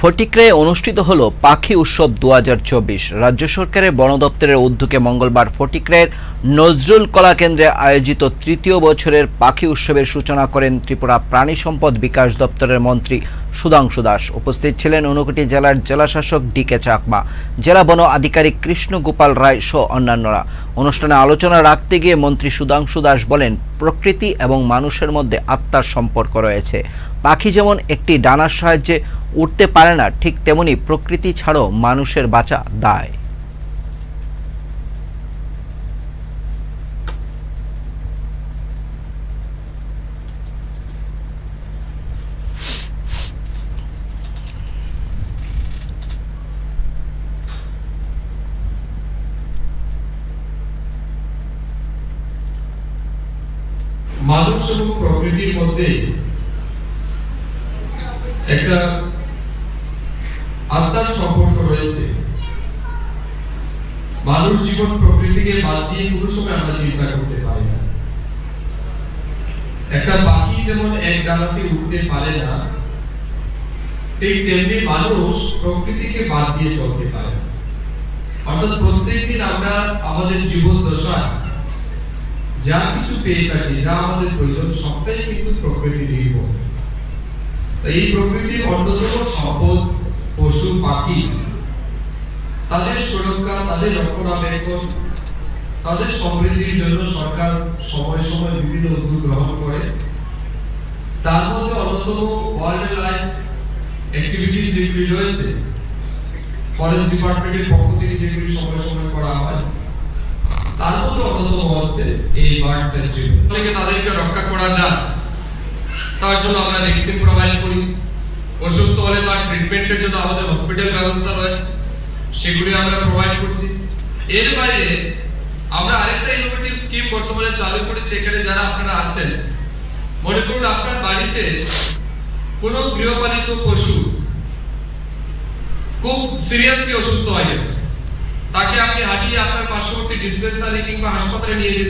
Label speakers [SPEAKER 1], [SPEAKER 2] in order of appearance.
[SPEAKER 1] ফটিকরায় অনুষ্ঠিত হলো পাখি উৎসব দু হাজার চব্বিশ। রাজ্য সরকারের বন দপ্তরের উদ্যোগে মঙ্গলবার ফটিক্রায়ের নজরুল কলা কেন্দ্রে আয়োজিত তৃতীয় বছরের পাখি উৎসবের সূচনা করেন ত্রিপুরা প্রাণী সম্পদ বিকাশ দপ্তরের মন্ত্রী সুধাংশু দাস। উপস্থিত ছিলেন ঊনকোটি জেলার জেলাশাসক ডি কে চাকমা। জেলা বন আধিকারিক কৃষ্ণ গোপাল রায় সহ অন্যান্যরা। অনুষ্ঠানে আলোচনা রাখতে গিয়ে মন্ত্রী সুধাংশু দাস বলেন, প্রকৃতি এবং মানুষের মধ্যে আত্মার সম্পর্ক রয়েছে। পাখি যেমন একটি ডানার সাহায্যে উঠতে পারে না, ঠিক তেমনি প্রকৃতি ছাড়াও মানুষের বাঁচা দায়।
[SPEAKER 2] মানুষ এবং প্রকৃতির মধ্যে একটা আত্মার সম্পর্ক রয়েছে। মানুষ জীবন প্রকৃতিকে বাদ দিয়ে কোনো সময় আমরা চিন্তা করতে পারি না। একটা পাখি যেমন এক ডানাতে উঠতে পারে না, ঠিক তেমনি মানুষ প্রকৃতিকে বাদ দিয়ে চলতে পারে অর্থাৎ প্রত্যেকদিন আমরা আমাদের জীবন দশায় যা কিছু পেয়ে থাকি যা আমাদের প্রয়োজন, সবটাই কিন্তু প্রকৃতি তো এই প্রকৃতির অন্যতম সম্পদ পশু, পাখি। তাদের সুরক্ষা, তাদের রক্ষণাবেক্ষণ, তাদের সমৃদ্ধির জন্য সরকার সময় সময় বিভিন্ন উদ্যোগ গ্রহণ করে। তার মধ্যে অন্যতম ওয়াইল্ড লাইফ অ্যাক্টিভিটিস যেগুলি রয়েছে ফরেস্ট ডিপার্টমেন্টের পক্ষ থেকে যেগুলি সময় সময় করা হয় তার মধ্যে অন্যতম হচ্ছে এই বার্ড ফেস্টিভ্যাল। থেকে তাদেরকে রক্ষা করা যায় তার জন্য আমরা ভ্যাকসিন প্রোভাইড করি। অসুস্থ হলে তার ট্রিটমেন্টের জন্য আমাদের হসপিটাল ব্যবস্থা রয়েছে। সেগুলি আমরা প্রোভাইড করছি। এর বাইরে আমরা আরেকটা ইনোভেটিভ স্কিম বর্তমানে চালু করেছি। এখানে যারা আপনারা আছেন, মনে করুন আপনার বাড়িতে কোনো গৃহপালিত পশু খুব সিরিয়াসলি অসুস্থ হয়ে গেছে। তাকে আপনি হাঁটিয়ে আপনার পার্শ্ববর্তী ডিসপেন্সারি কিংবা হাসপাতালে নিয়ে যেতে